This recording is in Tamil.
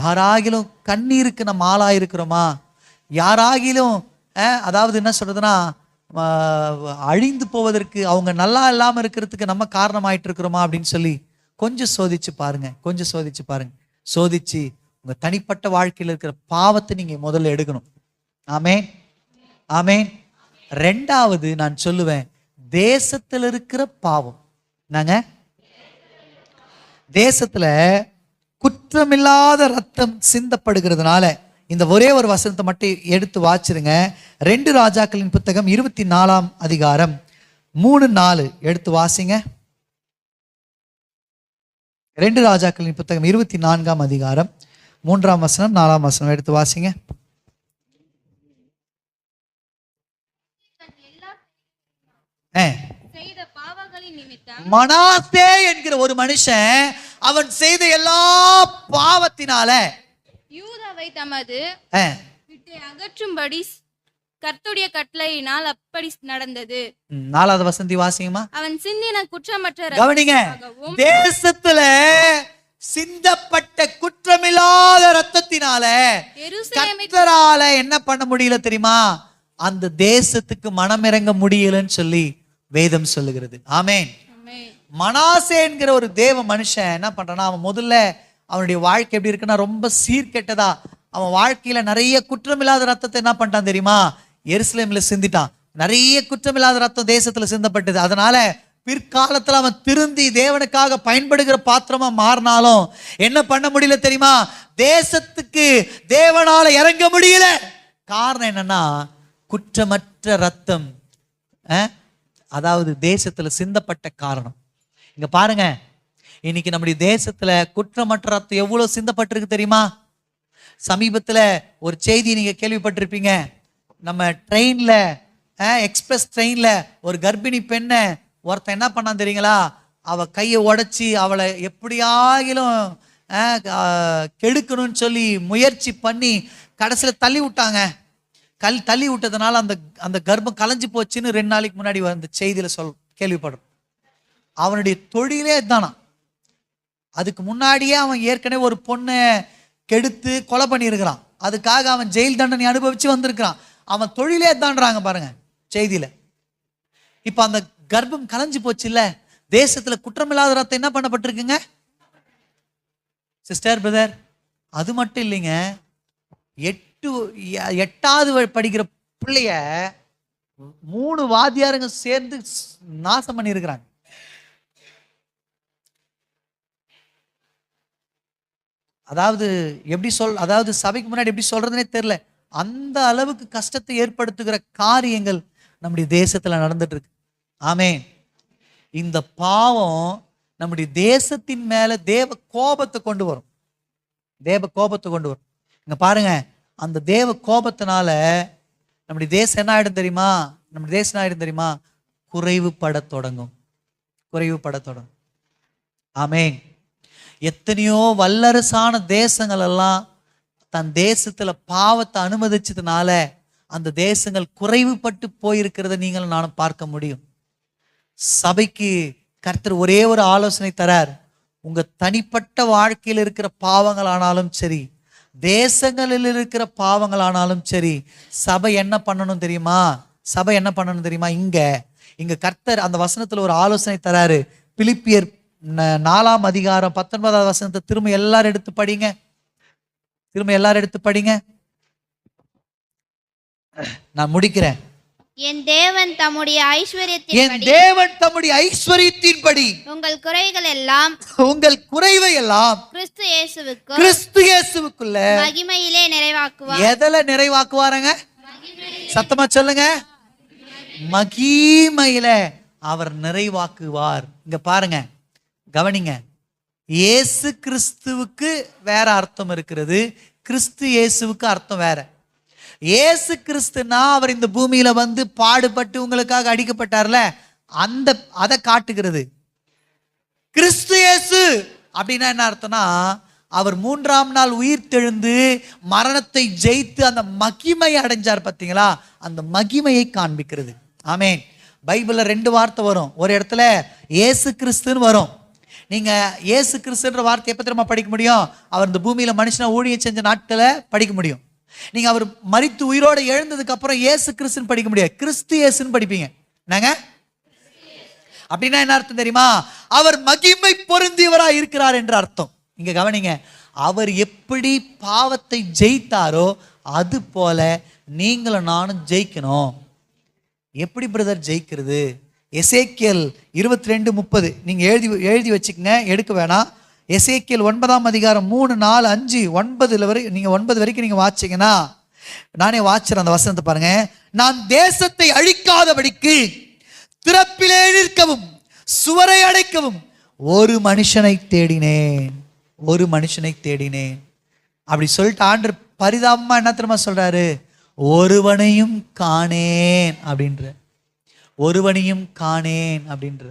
யாராகிலும் கண்ணீருக்கு நம்ம ஆளாயிருக்கிறோமா? யாராகிலும் அதாவது என்ன சொல்றதுன்னா அழிந்து போவதற்கு அவங்க நல்லா இல்லாமல் இருக்கிறதுக்கு நம்ம காரணமாயிட்டு இருக்கிறோமா அப்படின்னு சொல்லி கொஞ்சம் சோதிச்சு பாருங்க கொஞ்சம் சோதிச்சு பாருங்க. சோதிச்சு உங்கள் தனிப்பட்ட வாழ்க்கையில் இருக்கிற பாவத்தை நீங்கள் முதல்ல எடுக்கணும். ஆமேன். ஆமேன். ரெண்டாவது நான் சொல்லுவேன் தேசத்தில் இருக்கிற பாவம். நாங்க தேசத்தில் குற்றமில்லாத ரத்தம் சிந்தப்படுகிறதுனால இந்த ஒரே ஒரு வசனத்தை மட்டும் எடுத்து வாச்சிருங்க ரெண்டு ராஜாக்களின் புத்தகம் இருபத்தி நாலாம் அதிகாரம் மூணு நாலு எடுத்து வாசிங்க. ரெண்டு ராஜாக்களின் புத்தகம் இருபத்தி நான்காம் அதிகாரம் மூன்றாம் வசனம் நாலாம் வசனம் எடுத்து வாசிங்க. மனாசே என்கிற ஒரு மனுஷன் அவன் செய்த எல்லா பாவத்தினால யூதாவை தமது அகற்றும்படி கர்த்துடைய கட்டளையினால் அப்படி நடந்தது. நாலாவது வசந்தி வாசிங்கம்மா அவன் சிந்தின குற்றமற்ற கவனிங்க தேசத்துல சிந்தப்பட்ட குற்றமில்லாத ரத்தத்தினால கர்த்தரால என்ன பண்ண முடியல தெரியுமா? அந்த தேசத்துக்கு மனம் இறங்க முடியலன்னு சொல்லி வேதம் சொல்லுகிறது. ஆமென். மனாசேங்கிற ஒரு தேவ மனுஷன் என்ன பண்ணுறான்னா அவன் முதல்ல அவனுடைய வாழ்க்கை எப்படி இருக்குன்னா ரொம்ப சீர்கெட்டதா. அவன் வாழ்க்கையில நிறைய குற்றமில்லாத ரத்தத்தை என்ன பண்ணிட்டான் தெரியுமா? எருசலேம்ல சிந்திட்டான். நிறைய குற்றமில்லாத ரத்தம் தேசத்துல சிந்தப்பட்டது. அதனால பிற்காலத்தில் அவன் திருந்தி தேவனுக்காக பயன்படுகிற பாத்திரமா மாறினாலும் என்ன பண்ண முடியல தெரியுமா? தேசத்துக்கு தேவனால இறங்க முடியல. காரணம் என்னன்னா குற்றமற்ற ரத்தம் அதாவது தேசத்துல சிந்தப்பட்ட காரணம். இங்க பாருங்க. இன்னைக்கு நம்முடைய தேசத்துல குற்றமற்ற ரத்தம் எவ்வளவு சிந்தப்பட்டிருக்கு தெரியுமா? சமீபத்துல ஒரு செய்தி நீங்க கேள்விப்பட்டிருப்பீங்க. நம்ம ட்ரெயின்ல எக்ஸ்பிரஸ் ட்ரெயின்ல ஒரு கர்ப்பிணி பெண்ணை ஒருத்தன் என்ன பண்ணான் தெரியுங்களா? அவ கையை உடைச்சி அவளை எப்படியாகிலும் கெடுக்கணும்னு சொல்லி முயற்சி பண்ணி கடைசியில் தள்ளி விட்டாங்க. கல் தள்ளி விட்டதுனால அந்த அந்த கர்ப்பம் கலைஞ்சு போச்சுன்னு ரெண்டு நாளைக்கு முன்னாடி வந்த செய்தியில் சொல் கேள்விப்படுறோம். அவனுடைய தொழிலே தானா அதுக்கு முன்னாடியே அவன் ஏற்கனவே ஒரு பொண்ணை கெடுத்து கொலை பண்ணியிருக்கிறான். அதுக்காக அவன் ஜெயில் தண்டனை அனுபவிச்சு வந்திருக்கிறான். அவன் தொழிலே தான்றாங்க பாருங்க செய்தியில. இப்போ அந்த கர்ப்பம் கலைஞ்சு போச்சு இல்ல தேசத்துல குற்றமில்லாத ரத்தம் என்ன பண்ணப்பட்டிருக்குங்க? சிஸ்டர் பிரதர் அது மட்டும் இல்லைங்க. எட்டு எ- எட்டாவது படிக்கிற பிள்ளைய மூணு வாத்தியாருங்க சேர்ந்து நாசம் பண்ணியிருக்கிறாங்க. அதாவது எப்படி சொல் அதாவது சபைக்கு முன்னாடி எப்படி சொல்றதுனே தெரில அந்த அளவுக்கு கஷ்டத்தை ஏற்படுத்துகிற காரியங்கள் நம்முடைய தேசத்தில் நடந்துட்டு இருக்கு ஆமே இந்த பாவம் நம்முடைய தேசத்தின் மேல தேவ கோபத்தை கொண்டு வரும். தேவ கோபத்தை கொண்டு வரும். இங்க பாருங்க அந்த தேவ கோபத்தினால நம்முடைய தேசம் என்ன ஆயிடும் தெரியுமா? நம்முடைய தேசம் என்ன ஆயிடும் தெரியுமா? குறைவுபடத் தொடங்கும். குறைவுபடத் தொடங்கும். ஆமேன். எத்தனையோ வல்லரசான தேசங்கள் எல்லாம் தன் தேசத்துல பாவத்தை அனுமதிச்சதுனால அந்த தேசங்கள் குறைவுபட்டு போயிருக்கிறத நீங்களும் நானும் பார்க்க முடியும். சபைக்கு கர்த்தர் ஒரே ஒரு ஆலோசனை தரார். உங்க தனிப்பட்ட வாழ்க்கையில் இருக்கிற பாவங்கள் ஆனாலும் சரி தேசங்களில் இருக்கிற பாவங்கள் ஆனாலும் சரி சபை என்ன பண்ணணும் தெரியுமா? சபை என்ன பண்ணணும் தெரியுமா? இங்க இங்க கர்த்தர் அந்த வசனத்துல ஒரு ஆலோசனை தராரு. பிலிப்பியர் நாலாம் அதிகாரம் பத்தொன்பதாவது வசனத்தை திரும்ப எல்லாரும் எடுத்து படிங்க. திரும்ப எல்லாரும் எடுத்து படிங்க. நான் முடிக்கிறேன். என் தேவன் தம்முடைய என் ஐஸ்வர்யத்தின்படி தேவன் தம்முடைய ஐஸ்வர்யத்தின்படி உங்கள் குறைகள் எல்லாம் உங்கள் குறைவை எல்லாம் கிறிஸ்து இயேசுவுக்கு கிறிஸ்து இயேசுவுக்குள்ள மகிமையிலே நிறைவாக்குவார். எதுல நிறைவாக்குவாருங்க? சத்தமா சொல்லுங்க. மகிமையில அவர் நிறைவாக்குவார். இங்க பாருங்க. கவனிங்க. இயேசு கிறிஸ்துவுக்கு வேற அர்த்தம் இருக்கிறது. கிறிஸ்து இயேசுவுக்கு அர்த்தம் வேற. இயேசு கிறிஸ்துனா அவர் இந்த பூமியில வந்து பாடுபட்டு உங்களுக்காக அடிக்கப்பட்டார்ல? அந்த அதை காட்டுகிறது. கிறிஸ்து இயேசு அப்படின்னா என்ன அர்த்தம்னா அவர் மூன்றாம் நாள் உயிர் தெழுந்து மரணத்தை ஜெயித்து அந்த மகிமை அடைஞ்சார் பார்த்தீங்களா? அந்த மகிமையை காண்பிக்கிறது. ஆமேன். பைபிளில் ரெண்டு வார்த்தை வரும். ஒரு இடத்துல இயேசு கிறிஸ்துன்னு வரும். நீங்கள் ஏசு கிறிஸ்துன்ற வார்த்தையை எப்போ திரும்ப படிக்க முடியும்? அவர் இந்த பூமியில் மனுஷனை ஊழியம் செஞ்ச நாட்களை படிக்க முடியும். நீங்கள் அவர் மறித்து உயிரோட எழுந்ததுக்கப்புறம் ஏசு கிறிஸ்துன்னு படிக்க முடியாது. கிறிஸ்து இயேசுன்னு படிப்பீங்க. என்னங்க? அப்படின்னா என்ன அர்த்தம் தெரியுமா? அவர் மகிமை பொருந்தியவராக இருக்கிறார் என்ற அர்த்தம். இங்கே கவனிங்க. அவர் எப்படி பாவத்தை ஜெயித்தாரோ அது போல நீங்களும் நானும் ஜெயிக்கணும். எப்படி பிரதர் ஜெயிக்கிறது? எசேக்கியல் இருபத்தி ரெண்டு முப்பது. நீங்கள் எழுதி எழுதி வச்சுக்கங்க எடுக்க வேணாம். எசேக்கியல் ஒன்பதாம் அதிகாரம் மூணு நாலு அஞ்சு ஒன்பதுல வரை நீங்கள் ஒன்பது வரைக்கும் நீங்கள் வாச்சிங்கன்னா நானே வாச்சுறேன் அந்த வசனத்தை பாருங்க. நான் தேசத்தை அழிக்காதபடிக்கு திறப்பிலே நிற்கவும் சுவரை அடைக்கவும் ஒரு மனுஷனை தேடினேன். ஒரு மனுஷனை தேடினேன். அப்படி சொல்லிட்டு ஆண்டு பரிதாபமா என்ன தெரியுமா சொல்றாரு? ஒருவனையும் காணேன் அப்படின்ற ஒருவனையும் காணேன் அப்படின்ற